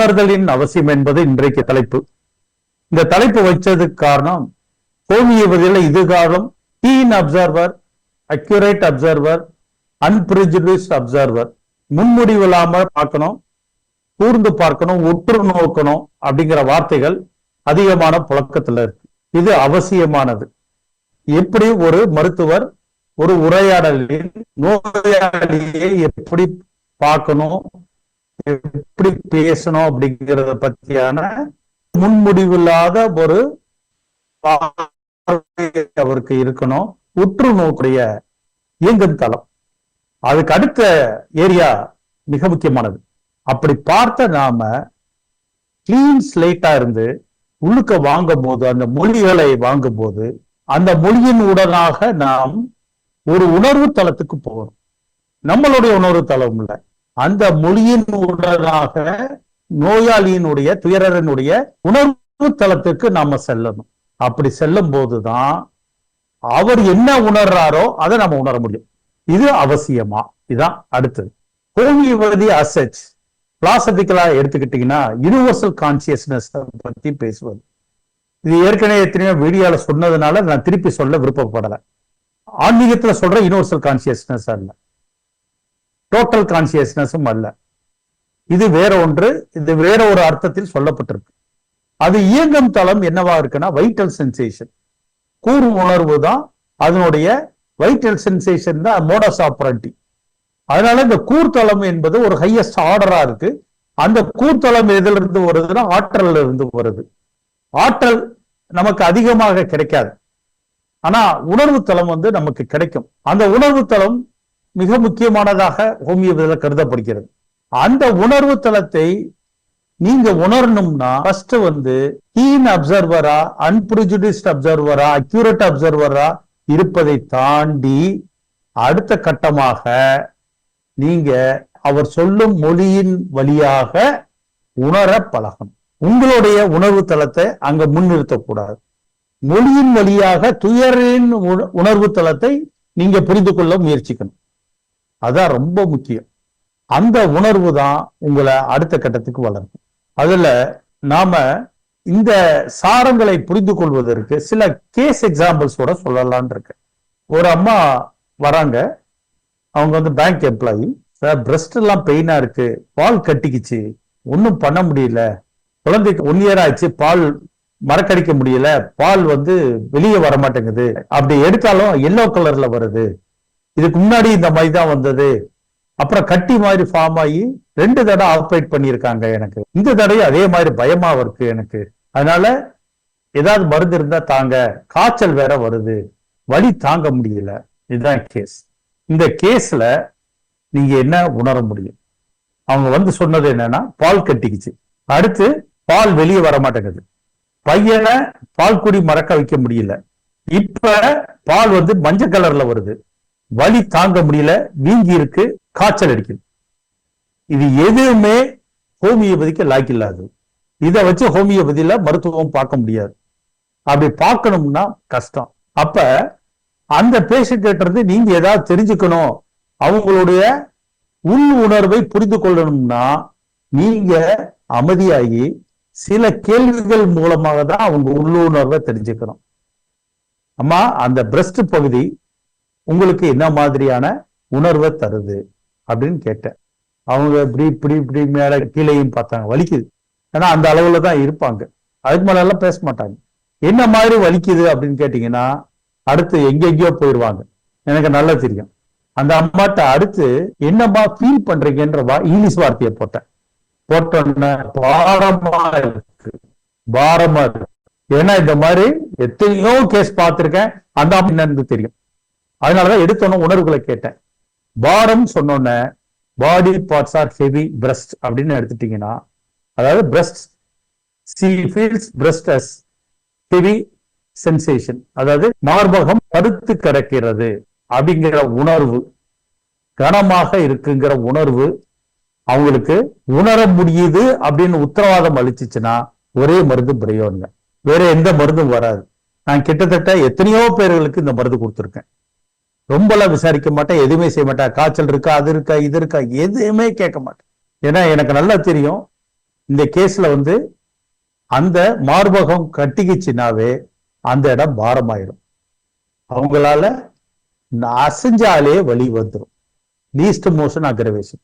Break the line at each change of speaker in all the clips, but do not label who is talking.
உணர்தலின் அவசியம் என்பது இன்றைக்கு தலைப்பு. இந்த தலைப்பு வச்சதுக்கு காரணம் ஹோமியோபதியில் இதுகாலம் keen observer accurate observer unprejudiced observer முன்முடிவு இல்லாம பார்க்கணும் கூர்ந்து பார்க்கணும் உற்று நோக்கணும் அப்படிங்கிற வார்த்தைகள் அதிகமான புழக்கத்துல இருக்கு. இது அவசியமானது. எப்படி ஒரு மருத்துவர் ஒரு உரையாடலில் நோயாளியை எப்படி பார்க்கணும் எப்படி பேசணும் அப்படிங்கறத பத்தியான முன்முடிவில்லாத ஒரு அவருக்கு இருக்கணும். உற்று நோக்குடைய இயங்கும் தளம். அதுக்கு அடுத்த ஏரியா மிக முக்கியமானது. அப்படி பார்த்த நாம கிளீன் ஸ்லேட்டா இருந்து உள்ளுக்க வாங்கும் போது அந்த மொழிகளை வாங்கும் போது அந்த மொழியின் உடனாக நாம் ஒரு உணர்வு தளத்துக்கு போகணும். நம்மளுடைய உணர்வு தளம் இல்லை. அந்த மொழியின் உடனாக நோயாளியினுடைய துயரனுடைய உணர்வு தளத்துக்கு நாம செல்லணும். அப்படி செல்லும் போதுதான் அவர் என்ன உணர்றாரோ அதை நம்ம உணர முடியும். இது அவசியமா? இதான் அடுத்தது. ஹோமியோபதி அசச் பிலாசபிக்கலா எடுத்துக்கிட்டீங்கன்னா யூனிவர்சல் கான்சியஸ்னஸ் பத்தி பேசுவது. இது ஏற்கனவே எத்தனையோ வீடியோல சொன்னதுனால நான் திருப்பி சொல்ல விருப்பப்படல. ஆன்மீகத்துல சொல்ற யூனிவர்சல் கான்சியஸ்னஸ் அல்ல. டோட்டல் கான்சியஸ்னஸும் அல்ல. இது வேற ஒன்று இது வேற ஒரு அர்த்தத்தில் சொல்லப்பட்டிருக்கு. அது இயங்கும் தளம் என்னவா இருக்குன்னா வைட்டல் சென்சேஷன் கூறு உணர்வு தான் அதனுடைய வைட்டல் சென்சேஷன் தான் மோடஸ் ஆப்ரண்டி அதனால இந்த கூர்த்தளம் என்பது ஒரு ஹையஸ்ட் ஆர்டரா இருக்கு. அந்த கூர்த்தளம் எதுல இருந்து வருதுன்னா ஆற்றல் இருந்து வருது. ஆற்றல் நமக்கு அதிகமாக கிடைக்காது. ஆனா உணர்வு தளம் வந்து நமக்கு கிடைக்கும். அந்த உணர்வு தளம் மிக முக்கியமானதாக ஹோமியோபதியில் கருதப்படுகிறது. அந்த உணர்வு தளத்தை நீங்க உணரணும்னா ஃபர்ஸ்ட் வந்து கீன் அப்சர்வரா அன்பிரிஜுடிஸ்ட் அப்சர்வரா அக்யூரேட் அப்சர்வரா இருப்பதை தாண்டி அடுத்த கட்டமாக நீங்க அவர் சொல்லும் மொழியின் வழியாக உணர பழகணும். உங்களுடைய உணர்வு தளத்தை அங்க முன்னிறுத்தக்கூடாது. மொழியின் வழியாக துயரின் உண- உணர்வு தளத்தை நீங்க புரிந்து கொள்ள முயற்சிக்கணும். அதான் ரொம்ப முக்கியம். அந்த உணர்வு தான் உங்களை அடுத்த கட்டத்துக்கு வளரும் அதுல நாம இந்த சாரங்களை புரிந்து கொள்வதற்கு சில கேஸ் எக்ஸாம்பிள்ஸோட சொல்லலான் இருக்கேன். ஒரு அம்மா வராங்க. அவங்க வந்து பேங்க் எம்ப்ளாயி பிரஸ்ட் எல்லாம் பெயினா இருக்கு. பால் கட்டிக்கிச்சு. ஒன்றும் பண்ண முடியல. குழந்தைக்கு ஒன் இயர் ஆச்சு. பால் மறக்கடிக்க முடியல. பால் வந்து வெளியே வர மாட்டேங்குது அப்படி எடுத்தாலும் எல்லோ கலர்ல வருது. இதுக்கு முன்னாடி இந்த மாதிரி தான் வந்தது. அப்புறம் கட்டி மாதிரி ஃபார்ம் ஆகி ரெண்டு தடவை ஆப்ரேட் பண்ணியிருக்காங்க எனக்கு. இந்த தடவை அதே மாதிரி பயமா இருக்கு எனக்கு. அதனால ஏதாவது மருந்து இருந்தா தாங்க. காய்ச்சல் வேற வருது. வலி தாங்க முடியல. இதுதான் கேஸ் இந்த கேஸ்ல நீங்க என்ன உணர முடியும்? அவங்க வந்து சொன்னது என்னன்னா பால் கட்டிக்குச்சு. அடுத்து பால் வெளியே வர மாட்டேங்குது. பையனை பால் குடி மறக்க வைக்க முடியல. இப்ப பால் வந்து மஞ்சள் கலர்ல வருது. வலி தாங்க முடியல வீங்கி இருக்கு காய்ச்சல் அடிக்குது. இது எதுவுமே ஹோமியோபதிக்கு லாய்க்கு இல்லாது. இதை வச்சு ஹோமியோபதியில மருத்துவம் பார்க்க முடியாது. அப்படி பார்க்கணும்னா கஷ்டம். அப்ப அந்த பேஷண்ட் இருந்து நீங்க ஏதாவது தெரிஞ்சுக்கணும். அவங்களுடைய உள் உணர்வை புரிந்து கொள்ளணும்னா நீங்க அமைதியாகி சில கேள்விகள் மூலமாக தான் அவங்க உள்ளுணர்வை தெரிஞ்சுக்கணும். அம்மா அந்த பிரஸ்ட் பகுதி உங்களுக்கு என்ன மாதிரியான உணர்வை தருது அப்படின்னு கேட்டேன். அவங்க இப்படி இப்படி இப்படி மேல கீழேயும் பார்த்தாங்க. வலிக்குது. ஏன்னா அந்த அளவுல தான் இருப்பாங்க. அதுக்கு மேல எல்லாம் பேச மாட்டாங்க. என்ன மாதிரி வலிக்குது அப்படின்னு கேட்டீங்கன்னா அடுத்து எங்கெங்கேயோ போயிடுவாங்க எனக்கு நல்லா தெரியும். அந்த அம்மாட்ட அடுத்து என்னம்மா ஃபீல் பண்றீங்கன்ற வா இங்கிலீஷ் வார்த்தையை போட்டேன். போட்டோன்னே பாரமா இருக்கு. பாரமா இருக்கு. ஏன்னா இந்த மாதிரி எத்தனையோ கேஸ் பார்த்திருக்கேன். அந்த அம்மா என்னன்னு தெரியும். அதனாலதான் எடுத்தோன்னு உணர்வுகளை கேட்டேன். பாரம் சொன்னோன்னே body parts are heavy breast அப்படின்னு எடுத்துட்டீங்கன்னா அதாவது breast she feels breast as heavy sensation அதாவது மார்பகம் படுத்து கிடக்கிறது அப்படிங்கிற உணர்வு கனமாக இருக்குங்கிற உணர்வு அவங்களுக்கு உணர முடியுது அப்படின்னு உத்தரவாதம் அளிச்சுச்சுன்னா ஒரே மருந்து பிரயோஜனம் வேற எந்த மருந்தும் வராது. நான் கிட்டத்தட்ட எத்தனையோ பேர்களுக்கு இந்த மருந்து கொடுத்துருக்கேன். ரொம்பலாம் விசாரிக்க மாட்டேன் எதுவுமே செய்ய மாட்டேன். காய்ச்சல் இருக்கா அது இருக்கா இது இருக்கா எதுவுமே கேட்க மாட்டேன். ஏன்னா எனக்கு நல்லா தெரியும் இந்த கேஸ்ல வந்து அந்த மார்பகம் கட்டிக்கிச்சுனாவே அந்த இடம் பாரமாயிடும் அவங்களால அசைஞ்சாலே வலி வந்துடும் லீஸ்ட் மோஷன் அக்ரவேஷன்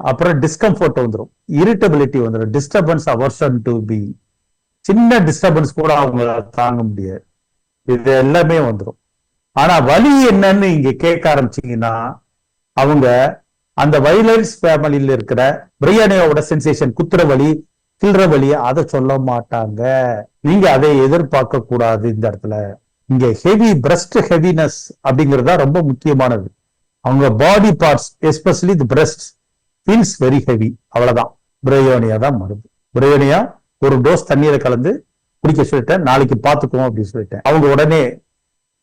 அப்புறம் டிஸ்கம்ஃபர்ட் வந்துடும் இரிட்டபிலிட்டி வந்துடும் டிஸ்டர்பன்ஸ் அவர்ஷன் டு பி சின்ன டிஸ்டர்பன்ஸ் கூட அவங்களால தாங்க முடியாது. இது எல்லாமே வந்துடும் ஆனா வலி என்னன்னு இங்க கேட்க ஆரம்பிச்சீங்கன்னா அவங்க அந்த வைலன்ஸ் ஃபேமிலியில இருக்கிற பிரியாணியோட சென்சேஷன் குத்துற வலி கிள்ற வழி அதை சொல்ல மாட்டாங்க. நீங்க அதை எதிர்பார்க்க கூடாது இந்த இடத்துல. இங்க ஹெவி பிரஸ்ட் ஹெவினஸ் அப்படிங்கிறது தான் ரொம்ப முக்கியமானது. அவங்க body parts especially the breast feels very heavy அவ்வளவுதான். பிரயோனியா தான் மருந்து. பிரயோனியா ஒரு டோஸ் தண்ணீரை கலந்து குடிக்க சொல்லிட்டேன் நாளைக்கு பார்த்துக்குவோம் அப்படின்னு சொல்லிட்டேன். அவங்க உடனே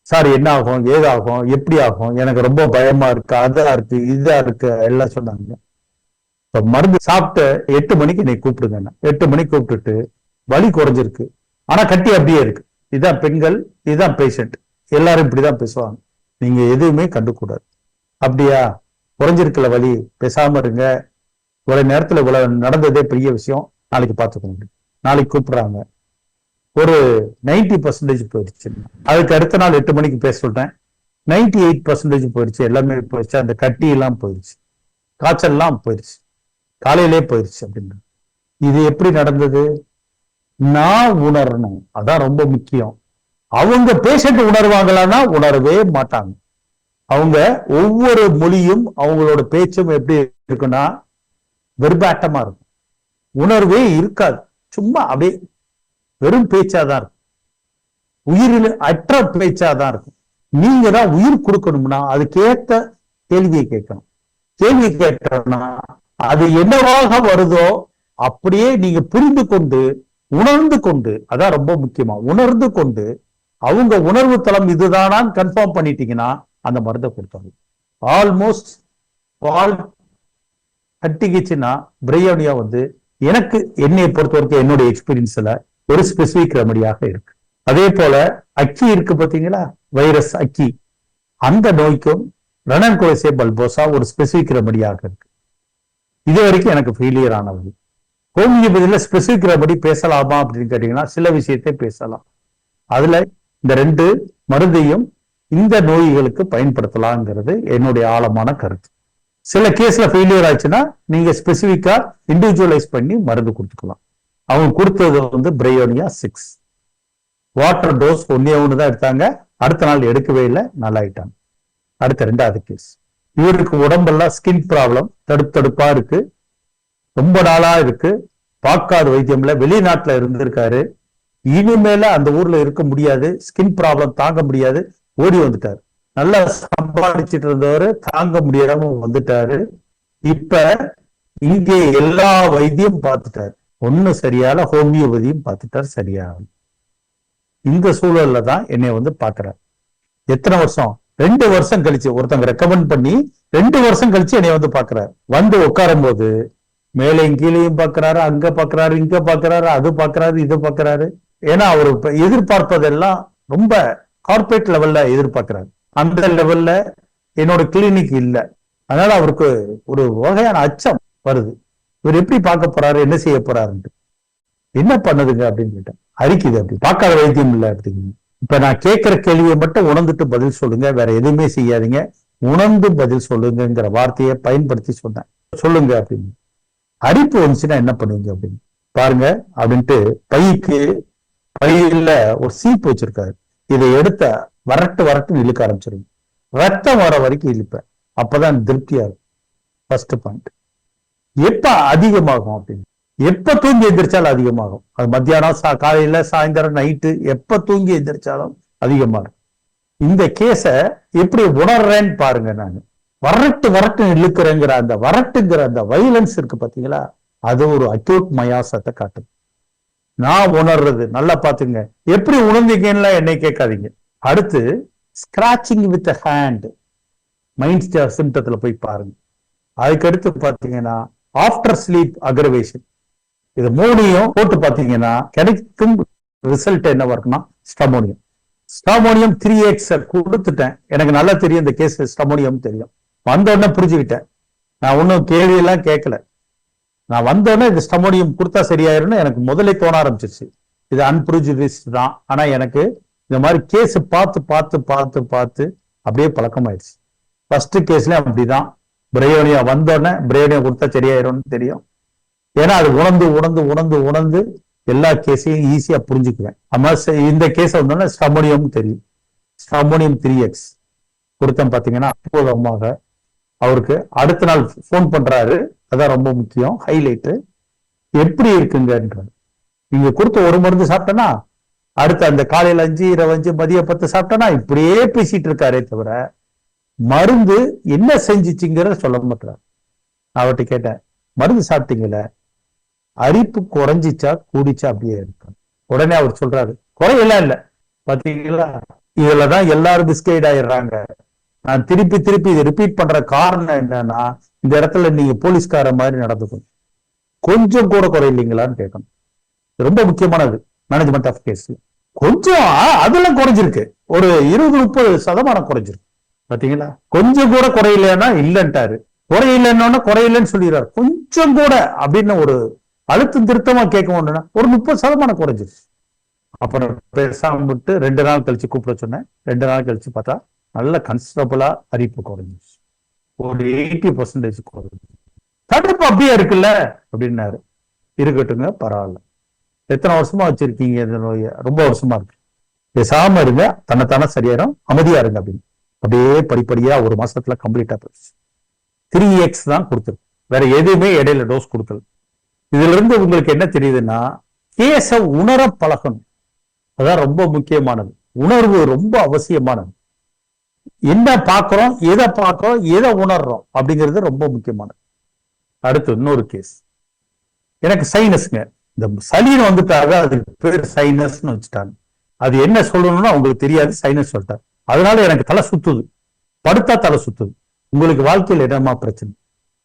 சார் என்ன ஆகும் ஏதாகும்? எப்படி ஆகும் எனக்கு ரொம்ப பயமா இருக்கு அதா இருக்கு இதா இருக்கு எல்லாம் சொன்னாங்க. இப்ப மருந்து சாப்பிட்டு எட்டு மணிக்கு நீ கூப்பிடுங்க எட்டு மணிக்கு கூப்பிட்டுட்டு வலி குறைஞ்சிருக்கு. ஆனா கட்டி அப்படியே இருக்கு. இதுதான் பெண்கள் இதுதான் பேஷண்ட் எல்லாரும் இப்படிதான் பேசுவாங்க. நீங்க எதுவுமே கண்டுக்கூடாது. அப்படியா? குறைஞ்சிருக்கல வலி. பேசாம இருங்க. இவ்வளவு நேரத்துல இவ்வளவு நடந்ததே பெரிய விஷயம். நாளைக்கு பார்த்துக்கோங்க. நாளைக்கு கூப்பிடுறாங்க. ஒரு நைன்டி பர்சன்டேஜ் போயிடுச்சு. அதுக்கு அடுத்த நாள் எட்டு மணிக்கு பேச சொல்றேன். நைன்டி எயிட் பர்சன்டேஜ் போயிடுச்சு. எல்லாமே போயிடுச்சு. அந்த கட்டி எல்லாம் போயிடுச்சு. காய்ச்சல்லாம் போயிடுச்சு. காலையிலே போயிடுச்சு அப்படின்னு இது எப்படி நடந்தது? நான் உணரணும். அதான் ரொம்ப முக்கியம். அவங்க பேஷண்ட் உணர்வாங்களான்னா உணரவே மாட்டாங்க. அவங்க ஒவ்வொரு மொழியும் அவங்களோட பேச்சும் எப்படி இருக்குன்னா வெறுபாட்டமா இருக்கும். உணர்வே இருக்காது. சும்மா அப்படியே வெறும் பேச்சாதான் இருக்கும். உயிரில் அற்ற பேச்சாதான் இருக்கும். நீங்க தான் உயிர் கொடுக்கணும்னா அதுக்கேத்த கேள்வியை கேட்கணும். கேள்வி கேட்டோம்னா அது என்னவாக வருதோ அப்படியே நீங்க புரிந்து கொண்டு உணர்ந்து கொண்டு அதான் ரொம்ப முக்கியமா உணர்ந்து கொண்டு அவங்க உணர்வு தளம் இதுதானான்னு கன்ஃபார்ம் பண்ணிட்டீங்கன்னா அந்த மருந்தை கொடுத்தாங்க ஆல்மோஸ்ட் பால் கட்டிக்கிச்சுன்னா பிரையோனியா வந்து எனக்கு என்னை பொறுத்த வரைக்கும் என்னுடைய எக்ஸ்பீரியன்ஸ்ல ஒரு ஸ்பெசிபிக் ரெமடியாக இருக்கு. அதே போல அக்கி இருக்கு பாத்தீங்களா? வைரஸ் அக்கி. அந்த நோய்க்கும் ரணன் குலசே பல்போசா ஒரு ஸ்பெசிபிக் ரெமடியாக இருக்கு. இது வரைக்கும் எனக்கு ஃபெயிலியர் ஆனது ஹோமியோபதியில் ஸ்பெசிபிக் ரெமடி பேசலாமா அப்படின்னு கேட்டீங்கன்னா சில விஷயத்தை பேசலாம். அதுல இந்த ரெண்டு மருந்தையும் இந்த நோய்களுக்கு பயன்படுத்தலாங்கிறது என்னுடைய ஆழமான கருத்து. சில கேஸ்ல ஃபெயிலியர் ஆச்சுன்னா நீங்க ஸ்பெசிபிக்கா இண்டிவிஜுவலைஸ் பண்ணி மருந்து கொடுத்துக்கலாம். அவங்க கொடுத்தது வந்து பிரையோனியா சிக்ஸ் வாட்டர் டோஸ் ஒன்னே ஒன்று தான் எடுத்தாங்க. அடுத்த நாள் எடுக்கவே இல்லை. நல்லாயிட்டாங்க. அடுத்த ரெண்டாவது கேஸ் இவருக்கு உடம்பெல்லாம் ஸ்கின் ப்ராப்ளம் தடுப்பு தடுப்பா இருக்கு. ரொம்ப நாளா இருக்கு. பார்க்காத வைத்தியம்ல வெளிநாட்டுல இருந்திருக்காரு. இனிமேல அந்த ஊர்ல இருக்க முடியாது. ஸ்கின் ப்ராப்ளம் தாங்க முடியாது. ஓடி வந்துட்டாரு. நல்லா சம்பாதிச்சிட்டு இருந்தவர் தாங்க முடியாம வந்துட்டாரு. இப்ப இங்கே எல்லா வைத்தியம் பார்த்துட்டாரு. ஒண்ணு சரியால ஹோமியோபதியும் பார்த்துட்டார் சரியாகும் இந்த சூழல்ல தான் என்னை வந்து பார்க்குறார். எத்தனை வருஷம்? ரெண்டு வருஷம் கழிச்சு ஒருத்தங்க ரெக்கமெண்ட் பண்ணி ரெண்டு வருஷம் கழிச்சு என்னை வந்து பார்க்குறாரு. வந்து உட்காரும் போது மேலையும் கீழேயும் பாக்குறாரு அங்க பாக்குறாரு இங்க பாக்குறாரு அது பாக்குறாரு இது பாக்குறாரு ஏன்னா அவர் இப்போ எதிர்பார்ப்பதெல்லாம் ரொம்ப கார்பரேட் லெவல்ல எதிர்பார்க்கிறாரு. அந்த லெவல்ல என்னோட கிளினிக் இல்லை. அதனால அவருக்கு ஒரு வகையான அச்சம் வருது. இவர் எப்படி பார்க்க போறாரு என்ன செய்ய போறாருன்ட்டு. என்ன பண்ணுதுங்க அப்படின்னு கேட்டேன். அரிக்குது அப்படி. பார்க்காத வைத்தியம் இல்லை அப்படிங்க. இப்ப நான் கேட்கிற கேள்வியை மட்டும் உணர்ந்துட்டு பதில் சொல்லுங்க. வேற எதுவுமே செய்யாதீங்க. உணர்ந்து பதில் சொல்லுங்கிற வார்த்தையை பயன்படுத்தி சொன்னேன். சொல்லுங்க அப்படின்னு. அரிப்பு வந்துச்சுன்னா என்ன பண்ணுவீங்க அப்படின்னு. பாருங்க அப்படின்ட்டு பைக்கு பையில ஒரு சீப்பு வச்சிருக்காரு. இதை எடுத்த வரட்டு வரட்டு இழுக்க ஆரம்பிச்சிருங்க. ரத்தம் வர வரைக்கும் இழுப்பேன். அப்பதான் திருப்தியா இருக்கும். ஃபர்ஸ்ட் பாயிண்ட் எப்ப அதிகமாகும் அப்படின்னு? எப்ப தூங்கி எந்திரிச்சாலும் அதிகமாகும். அது மத்தியானம் சா காலையில சாயந்தரம் நைட்டு எப்ப தூங்கி எந்திரிச்சாலும் அதிகமாகும். இந்த கேஸ எப்படி உணர்றேன்னு பாருங்க நான். வரட்டு வரட்டு இழுக்கிறேங்கிற அந்த வரட்டுங்கிற அந்த வைலன்ஸ் இருக்கு பாத்தீங்களா? அது ஒரு அக்யூட் மயாசத்தை காட்டுது. நான் உணர்றது நல்லா பாத்துங்க எப்படி உணர்ந்தீங்கன்னா என்னை கேட்காதீங்க. அடுத்து ஸ்கிராச்சிங் வித் ஹேண்ட் மைண்ட் சிம்டத்துல போய் பாருங்க. அதுக்கடுத்து பாத்தீங்கன்னா ஆஃப்டர் ஸ்லீப் அக்ரவேஷன் இது மூணையும் போட்டு பார்த்தீங்கன்னா கிடைக்கும் ரிசல்ட் என்னவா இருக்குன்னா ஸ்டமோனியம் ஸ்டமோனியம் த்ரீ எக்ஸ் கொடுத்துட்டேன். எனக்கு நல்லா தெரியும் இந்த கேஸ் ஸ்டமோனியம் தெரியும். வந்த உடனே புரிஞ்சுக்கிட்டேன். நான் ஒன்னும் கேள்வி எல்லாம் கேட்கல. நான் வந்த உடனே இது ஸ்டமோனியம் கொடுத்தா சரியாயிரும்னு எனக்கு முதல்ல தோண ஆரம்பிச்சிருச்சு. இது அன்பிரிஜிடிஸ் தான். ஆனா எனக்கு இந்த மாதிரி கேஸ் பார்த்து பார்த்து பார்த்து பார்த்து அப்படியே பழக்கமாயிடுச்சு. ஃபர்ஸ்ட் கேஸ்ல அப்படிதான். பிரயோனியா வந்தோடனே பிரயோனியா கொடுத்தா சரியாயிரும்னு தெரியும். ஏன்னா அது உணர்ந்து உணர்ந்து உணர்ந்து உணர்ந்து எல்லா கேஸையும் ஈஸியா புரிஞ்சுக்குவேன். அம்மா இந்த கேஸ் வந்தோடனே ஸ்டமோனியம் தெரியும். ஸ்டமோனியம் த்ரீ எக்ஸ் கொடுத்தேன் பாத்தீங்கன்னா அற்புதமாக அவருக்கு அடுத்த நாள் ஃபோன் பண்றாரு. அதான் ரொம்ப முக்கியம். ஹைலைட்டு எப்படி இருக்குங்கன்றது நீங்க கொடுத்த ஒரு மருந்து சாப்பிட்டேன்னா அடுத்த அந்த காலையில அஞ்சு இரவு அஞ்சு மதிய பத்து சாப்பிட்டேன்னா இப்படியே பேசிட்டு இருக்காரே தவிர மருந்து என்ன செஞ்சுச்சுங்கிறத சொல்ல மாட்டார் அவர்கிட்ட கேட்டேன் மருந்து சாப்பிட்டீங்கள? அரிப்பு குறைஞ்சிச்சா கூடிச்சா அப்படியே இருக்கும் உடனே அவர் சொல்றாரு குறையெல்லாம் இல்ல. பாத்தீங்களா? இதுலதான் எல்லாரும் பிஸ்கைட் ஆயிடுறாங்க. நான் திருப்பி திருப்பி இதை ரிப்பீட் பண்ற காரணம் என்னன்னா இந்த இடத்துல நீங்க போலீஸ்கார மாதிரி நடந்துக்கணும். கொஞ்சம் கூட குறையில்லைங்களான்னு கேட்கணும். ரொம்ப முக்கியமானது மேனேஜ்மெண்ட் ஆஃப் கேஸ் கொஞ்சம் அதெல்லாம் குறைஞ்சிருக்கு. ஒரு இருபது முப்பது சதமானம் குறைஞ்சிருக்கு. பாத்தீங்களா? கொஞ்சம் கூட குறையிலன்னா இல்லன்ட்டாரு. குறையிலன்னா குறையிலன்னு சொல்லிடுறாரு. கொஞ்சம் கூட அப்படின்னு ஒரு அழுத்தம் திருத்தமா கேட்க ஒரு முப்பது சதமானம் குறைஞ்சிருச்சு. அப்புறம் பேசாம விட்டு ரெண்டு நாள் கழிச்சு கூப்பிட சொன்னேன். ரெண்டு நாள் கழிச்சு பார்த்தா நல்ல கன்சிடபிளா அரிப்பு குறைஞ்சிருச்சு. ஒரு எயிட்டி பர்சன்டேஜ் குறைஞ்சிருச்சு. தடுப்பு அப்படியே இருக்குல்ல? அப்படின்னாரு. இருக்கட்டுங்க பரவாயில்ல. எத்தனை வருஷமா வச்சிருக்கீங்க இந்த நோயை ரொம்ப வருஷமா இருக்கு. பேசாம இருங்க. தன்னைத்தானே சரியாயிரும். அமைதியா இருங்க அப்படின்னு. அப்படியே படிப்படியா ஒரு மாசத்துல கம்ப்ளீட்டா போயிடுச்சு த்ரீ எக்ஸ் தான் கொடுத்துருக்கு வேற எதுவுமே இடையில டோஸ் கொடுக்கல. இதுல இருந்து உங்களுக்கு என்ன தெரியுதுன்னா கேச உணர பழகணும். அதான் ரொம்ப முக்கியமானது. உணர்வு ரொம்ப அவசியமானது. என்ன பார்க்குறோம் எதை பார்க்குறோம் எதை உணர்றோம் அப்படிங்கிறது ரொம்ப முக்கியமானது. அடுத்து இன்னொரு கேஸ் எனக்கு சைனஸ்ங்க இந்த சளின்னு வந்துட்டாக அதுக்கு பேர் சைனஸ்னு வச்சுட்டாங்க. அது என்ன சொல்லணும்னு அவங்களுக்கு தெரியாது சைனஸ் சொல்லிட்டாங்க அதனால எனக்கு தலை சுத்துது. படுத்தா தலை சுத்துது. உங்களுக்கு வாழ்க்கையில் என்னமா பிரச்சனை?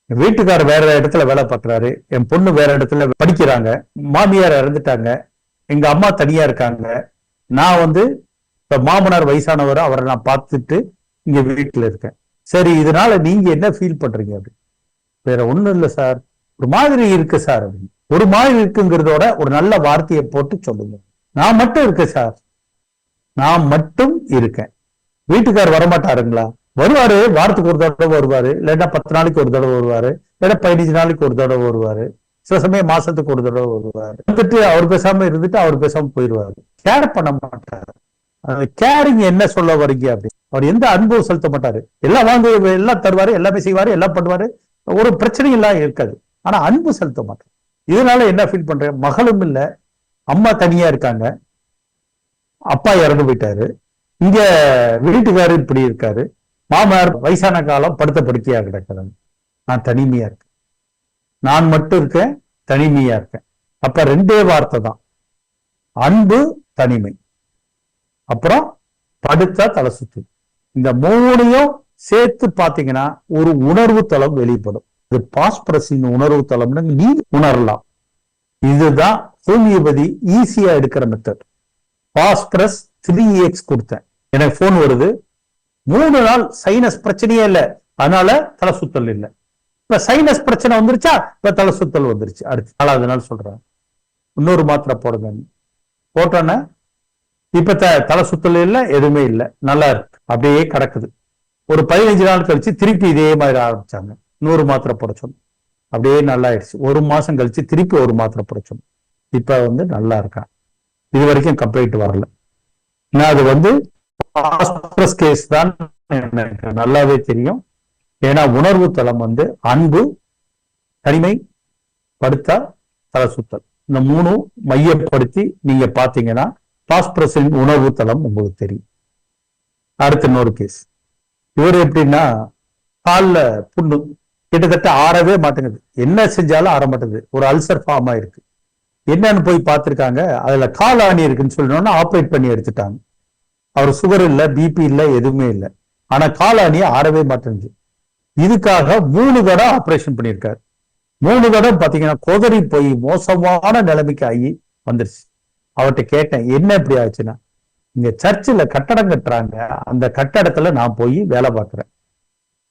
என் வீட்டுக்காரர் வேற இடத்துல வேலை பார்க்குறாரு. என் பொண்ணு வேற இடத்துல படிக்கிறாங்க. மாமியார் இறந்துட்டாங்க. எங்க அம்மா தனியா இருக்காங்க. நான் வந்து இப்ப மாமனார் வயசானவர் அவரை நான் பார்த்துட்டு இங்க வீட்டுல இருக்கேன். சரி இதனால நீங்க என்ன ஃபீல் பண்றீங்க அப்படி? வேற ஒண்ணும் இல்லை சார் ஒரு மாதிரி இருக்கு சார் அப்படின்னு ஒரு மாதிரி இருக்குங்கிறதோட ஒரு நல்ல வார்த்தையை போட்டு சொல்லுங்க. நான் மட்டும் இருக்கேன் சார் நான் மட்டும் இருக்கேன். வீட்டுக்கார் வரமாட்டாருங்களா? வருவாரு வாரத்துக்கு ஒரு தடவை வருவாரு இல்லைன்னா பத்து நாளைக்கு ஒரு தடவை வருவாரு இல்லைன்னா பதினஞ்சு நாளைக்கு ஒரு தடவை வருவாரு சில சமயம் மாசத்துக்கு ஒரு தடவை வருவாரு. வந்துட்டு அவர் பேசாம இருந்துட்டு அவர் பேசாம போயிடுவாரு. கேர் பண்ண மாட்டாரு. அந்த கேரிங் என்ன சொல்ல வரீங்க அப்படி அவர் எந்த அன்பும் செலுத்த மாட்டாரு. எல்லாம் வாங்க எல்லாம் தருவாரு எல்லாமே செய்வாரு எல்லாம் பண்ணுவாரு. ஒரு பிரச்சனையும் எல்லாம் இருக்காது. ஆனா அன்பு செலுத்த மாட்டார். இதனால என்ன ஃபீல் பண்றேன்? மகளும் இல்ல. அம்மா தனியா இருக்காங்க. அப்பா இறந்து போயிட்டாரு. இங்க வீட்டுக்காரு இப்படி இருக்காரு. மாமனார் வயசான காலம் படுத்த படுக்கையா கிடக்கிறாங்க நான் தனிமையா இருக்கேன். நான் மட்டும் இருக்கேன் தனிமையா இருக்கேன். அப்ப ரெண்டே வார்த்தை தான். அன்பு தனிமை. அப்புறம் படுத்தா தலை சுத்து. இந்த மூணையும் சேர்த்து பாத்தீங்கன்னா ஒரு உணர்வு தளம் வெளிப்படும். இது பாஸ்பரசின் உணர்வு தளம்னு நீ உணரலாம். இதுதான் ஹோமியோபதி ஈஸியா எடுக்கிற மெத்தட் பாஸ்பரஸ் த்ரீ எக்ஸ் கொடுத்தேன். எனக்கு போன் வருது. மூணு நாள் சைனஸ் பிரச்சனையே இல்லை. அதனால தலை சுத்தல் இல்லை. இப்ப சைனஸ் பிரச்சனை வந்துருச்சா? இப்ப தலை சுத்தல் வந்துருச்சு. அடுத்து நாலாவது நாள் சொல்றேன். இன்னொரு மாத்திரை போடுங்க. போட்டோன்னே இப்ப த- தலை சுத்தல் இல்லை எதுவுமே இல்லை. நல்லா இருக்கு. அப்படியே கிடக்குது. ஒரு பதினஞ்சு நாள் கழிச்சு திருப்பி இதே மாதிரி ஆரம்பிச்சாங்க. நூறு மாத்திரை போட அப்படியே நல்லா ஆயிடுச்சு ஒரு மாசம் கழிச்சு திருப்பி ஒரு மாத்திரை போட இப்ப வந்து நல்லா இருக்கான் இது வரைக்கும் கம்ப்ளைண்ட் வரல. நான் அது வந்து பாஸ்பரஸ் கேஸ் தான் எனக்கு நல்லாவே தெரியும். ஏன்னா உணர்வு தளம் வந்து அன்பு தனிமை படுத்தா தலை சுத்தல் இந்த மூணும் மையப்படுத்தி நீங்க பாத்தீங்கன்னா பாஸ்பரஸின் உணர்வு தளம் உங்களுக்கு தெரியும். அடுத்த இன்னொரு கேஸ் இவர் எப்படின்னா காலில் புண்ணு கிட்டத்தட்ட ஆறவே மாட்டேங்குது. என்ன செஞ்சாலும் ஆற மாட்டேங்குது. ஒரு அல்சர் ஃபார்ம் ஆயிருக்கு என்னன்னு போய் பார்த்துருக்காங்க. அதுல கால் ஆணி இருக்குன்னு சொல்லணும்னா ஆப்ரேட் பண்ணி எடுத்துட்டாங்க. அவர் சுகர் இல்ல பிபி இல்ல எதுவுமே இல்ல. ஆனா கால் ஆறவே மாட்டேங்குது. இதுக்காக மூணு தடவை ஆபரேஷன் பண்ணியிருக்காரு. மூணு தடவை பாத்தீங்கன்னா கொதறி போய் மோசமான நிலைமைக்கு ஆகி வந்துருச்சு. அவர்கிட்ட கேட்டேன் என்ன இப்படி ஆச்சுன்னா இங்க சர்ச்சில் கட்டடம் கட்டுறாங்க. அந்த கட்டடத்துல நான் போய் வேலை பார்க்குறேன்.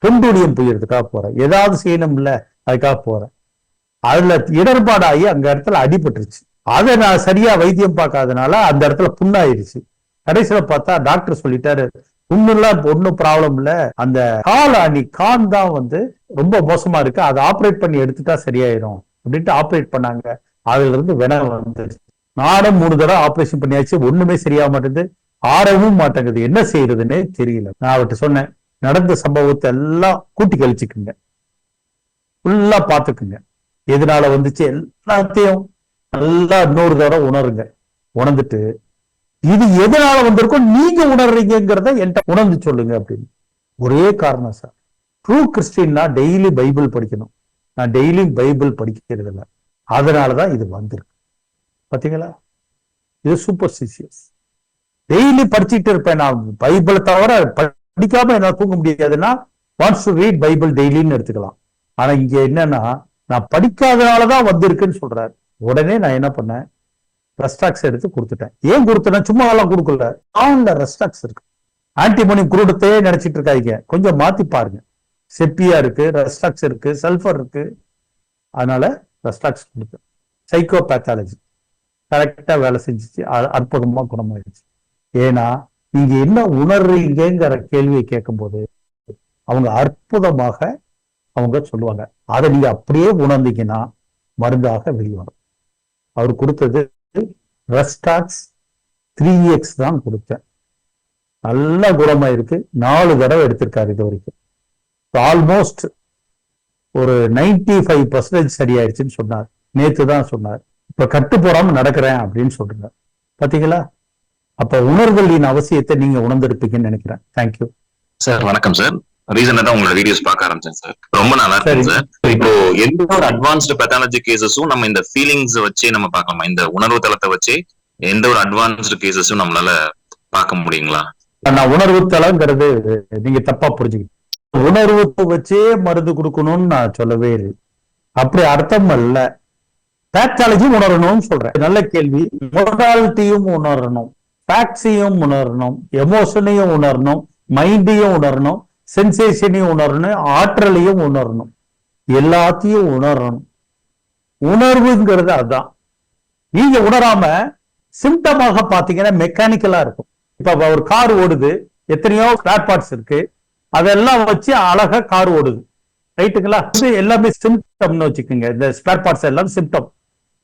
தொண்டூழியம் புயறதுக்காக போறேன். ஏதாவது செய்யணும்ல அதுக்காக போறேன். அதுல இடர்பாடாகி அங்க இடத்துல அடிபட்டுருச்சு. அதை நான் சரியா வைத்தியம் பார்க்காதனால அந்த இடத்துல புண்ணாயிருச்சு. கடைசியில பார்த்தா டாக்டர் சொல்லிட்டாரு ஒண்ணுலாம் ஒன்றும் ஒன்னும் ப்ராப்ளம் இல்ல. அந்த கால் அணி கான் தான் வந்து ரொம்ப மோசமா இருக்கு. அதை ஆப்ரேட் பண்ணி எடுத்துட்டா சரியாயிரும். அப்படின்ட்டு ஆப்ரேட் பண்ணாங்க. அதுல இருந்து வினை வந்துருச்சு. நானும் மூணு தடவை ஆப்ரேஷன் பண்ணியாச்சு. ஒண்ணுமே சரியாக மாட்டேங்குது. ஆறவும் மாட்டேங்குது. என்ன செய்யறதுன்னே தெரியல. நான் அவர்கிட்ட சொன்னேன் நடந்த சம்பவத்தை எல்லாம் கூட்டி கழிச்சுக்குங்க. ஃபுல்லா பாத்துக்குங்க எதனால வந்துச்சு? எல்லாத்தையும் நல்லா இன்னொரு தடவை உணருங்க. உணர்ந்துட்டு இது எதனால வந்திருக்கும் நீங்க உணர்றீங்கிறத என்கிட்ட உணர்ந்து சொல்லுங்க அப்படின்னு. ஒரே காரணம் சார். ட்ரூ கிறிஸ்டின்னா டெய்லி பைபிள் படிக்கணும். நான் டெய்லியும் பைபிள் படிக்கிறது இல்லை. அதனாலதான் இது வந்திருக்கு. பாத்தீங்களா? இது சூப்பர் சிசியஸ் டெய்லி படிச்சுட்டு இருப்பேன் நான். பைபிளை தவிர படிக்காம என்னால் தூங்க முடியாதுன்னா வாட்ஸ் டு ரீட் பைபிள் டெய்லின்னு எடுத்துக்கலாம். ஆனா இங்க என்னன்னா நான் படிக்காதனாலதான் வந்திருக்குன்னு சொல்றாரு. உடனே நான் என்ன பண்ணேன்? ரெஸ்டாக்ஸ் எடுத்து கொடுத்துட்டேன். ஏன் கொடுத்துட்டேன் சும்மா எல்லாம் கொடுக்கல. ஆன்ல ரெஸ்டாக்ஸ் இருக்கு. ஆன்டிமோனி குரூடத்தையே நினைச்சிட்டு இருக்காங்க கொஞ்சம் மாத்தி பாருங்க. செப்பியா இருக்கு ரெஸ்டாக்ஸ் இருக்கு சல்ஃபர் இருக்கு. அதனால ரெஸ்டாக்ஸ் கொடுத்தேன். சைக்கோ பேத்தாலஜி கரெக்டா வேலை செஞ்சுச்சு. அற்புதமா குணமாயிடுச்சு. ஏன்னா நீங்க என்ன உணர்றீங்கிற கேள்வியை கேட்கும்போது அவங்க அற்புதமாக அவங்க சொல்லுவாங்க. அதை நீங்க அப்படியே உணர்ந்தீங்கன்னா மருந்தாக வெளிவரும். அவர் கொடுத்தது ரெஸ்டாக்ஸ் த்ரீ எக்ஸ் தான் கொடுத்தேன். நல்ல குணமா இருக்கு. நாலு தடவை எடுத்திருக்காரு இது வரைக்கும். ஆல்மோஸ்ட் ஒரு 95% ஃபைவ் பர்சன்டேஜ் சரியாயிடுச்சுன்னு சொன்னார். நேத்து தான் சொன்னார். இப்ப கட்டு போடாம நடக்கிறேன் அப்படின்னு சொல்றார். பாத்தீங்களா? அப்ப உணர்தலின் அவசியத்தை நீங்க உணர்ந்திருப்பீங்கன்னு நினைக்கிறேன். தேங்க்யூ
சார் வணக்கம் சார். ரீசெண்டா தான் உங்களோட வீடியோஸ் பார்க்க ஆரம்பிச்சேன் சார் ரொம்ப நல்லா இருக்கு
சரி.
இப்போ எந்த ஒரு அட்வான்ஸ்டு பெத்தாலஜி கேசஸும் நம்ம இந்த ஃபீலிங்ஸ் வச்சே நம்ம பார்க்கலாமா? இந்த உணர்வு தளத்தை வச்சே எந்த ஒரு அட்வான்ஸ்டு கேசஸும் நம்மளால பார்க்க முடியுங்களா?
நான் உணர்வு தளங்கிறது நீங்க தப்பா புரிஞ்சுக்கிட்டு உணர்வு வச்சே மருந்து கொடுக்கணும்னு நான் சொல்லவே இல்லை. அப்படி அர்த்தம் அல்ல. பேத்தாலஜி உணரணும்னு சொல்றேன். நல்ல கேள்வி. மொராலிட்டியும் உணரணும். ஃபேக்ட்ஸையும் உணரணும். எமோஷனையும் உணரணும். மைண்டையும் உணரணும். சென்சேஷனையும் உணரணும் ஆற்றலையும் உணரணும். எல்லாத்தையும் உணரணும். உணர்வுங்கிறது அதுதான் நீங்க உணராம சிம்டமாக பாத்தீங்கன்னா மெக்கானிக்கலா இருக்கும். இப்ப ஒரு கார் ஓடுது எத்தனையோ ஸ்பேர் பார்ட்ஸ் இருக்கு. அதெல்லாம் வச்சு அழகா கார் ஓடுது. ரைட்டுங்களா? இது எல்லாமே சிம்டம்னு வச்சுக்கோங்க. இந்த ஸ்பேர் பார்ட்ஸ் எல்லாம் சிம்டம்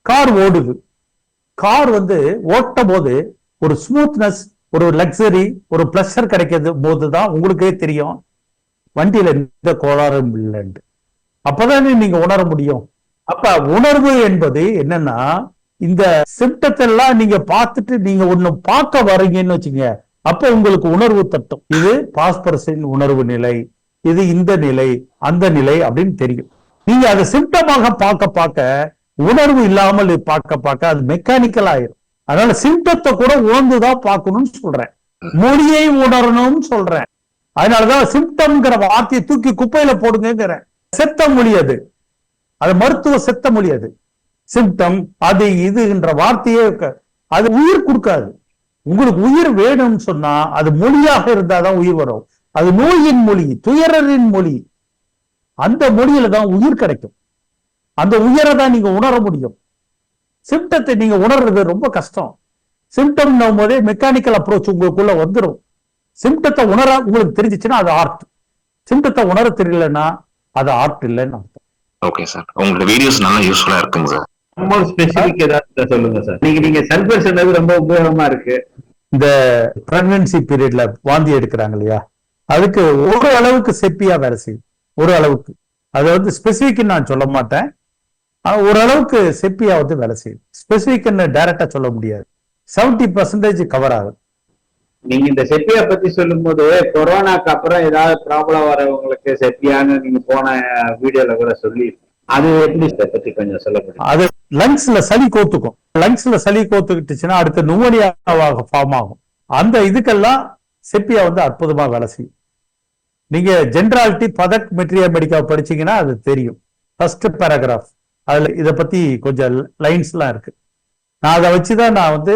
கார் ஓடுது. கார் வந்து ஓட்டும் போது ஒரு ஸ்மூத்னஸ் ஒரு லக்ஸரி ஒரு பிளஷர் கிடைக்கிறது போது தான் உங்களுக்கே தெரியும். வண்டியில எந்த கோளாறும் இல்லைன்ட்டு. அப்பதானே நீங்க உணர முடியும். அப்ப உணர்வு என்பது என்னன்னா இந்த சிம்டத்தை எல்லாம் நீங்க பார்த்துட்டு நீங்க ஒண்ணு பார்க்க வர்றீங்கன்னு வச்சுங்க அப்ப உங்களுக்கு உணர்வு தட்டும். இது பாஸ்பரஸின் உணர்வு நிலை இது இந்த நிலை அந்த நிலை அப்படின்னு தெரியும். நீங்க அதை சிம்டமாக பார்க்க பார்க்க உணர்வு இல்லாமல் பார்க்க பார்க்க அது மெக்கானிக்கல் ஆயிரும். அதனால சிம்டத்தை கூட உணர்ந்துதான் பார்க்கணும்னு சொல்றேன். மொழியை உணரணும்னு சொல்றேன். அதனாலதான் சிம்டம்ங்கிற வார்த்தையை தூக்கி குப்பையில போடுங்கிறேன் செத்த மொழி அது. அது மருத்துவ செத்த மொழி அது. சிம்டம் அது இதுன்ற வார்த்தையே அது உயிர் கொடுக்காது. உங்களுக்கு உயிர் வேணும்னு சொன்னா அது மொழியாக இருந்தாதான் உயிர் வரும். அது நோயின் மொழி துயரின் மொழி. அந்த மொழியில தான் உயிர் கிடைக்கும். அந்த உயரை தான் நீங்க உணர முடியும். சிம்டத்தை நீங்க உணர்றது ரொம்ப கஷ்டம். சிம்டம் போதே மெக்கானிக்கல் அப்ரோச் உங்களுக்குள்ள வந்துடும் சிம்டத்தை உணர உங்களுக்கு தெரிஞ்சிச்சுன்னா அது ஆர்ட் சிம்டத்தை உணர தெரியலன்னா அது ஆர்ட் இல்லைன்னு அர்த்தம்.
ஓகே சார் உங்களோட வீடியோஸ் நல்லா யூஸ்ஃபுல்லா இருக்குங்க சார்
ரொம்ப ஸ்பெசிபிக் ஏதாவது சொல்லுங்க சார் நீங்க நீங்க சல்பர் சொன்னது ரொம்ப உபயோகமா இருக்கு.
இந்த பிரெக்னன்சி பீரியட்ல வாந்தி எடுக்கிறாங்க இல்லையா? அதுக்கு ஒரு அளவுக்கு செப்பியா வேலை செய்யும். ஒரு அளவுக்கு. அது வந்து ஸ்பெசிபிக் நான் சொல்ல மாட்டேன். ஆனா ஓரளவுக்கு செப்பியா வந்து வேலை செய்யும். ஸ்பெசிபிக்னு டைரக்டா சொல்ல முடியாது. 70% பர்சன்டேஜ் கவர் ஆகுது
நீங்க இந்த செப்பியா பத்தி சொல்லும்போது கொரோனாக்கு அப்புறம் ஏதாவது ப்ராப்ளம் வரவங்களுக்கு செப்பியான்னு நீங்க போன வீடியோல கூட சொல்லி அது எப்படி இதை பத்தி கொஞ்சம் சொல்ல முடியும்?
அது லங்ஸ்ல சளி கோத்துக்கும். லங்ஸ்ல சளி கோத்துக்கிட்டுச்சுன்னா அடுத்து நுவனியாவாக ஃபார்ம் ஆகும். அந்த இதுக்கெல்லாம் செப்பியா வந்து அற்புதமா வேலை செய்யும். நீங்க ஜென்ராலிட்டி பதக் மெட்ரியா மெடிக்கா படிச்சீங்கன்னா அது தெரியும். ஃபர்ஸ்ட் பேராகிராஃப் அதுல இத பத்தி கொஞ்சம் லைன்ஸ் எல்லாம் இருக்கு. நான் அதை வச்சுதான் நான் வந்து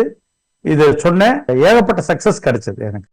இது சொன்னேன் ஏகப்பட்ட சக்சஸ் கிடைச்சது எனக்கு.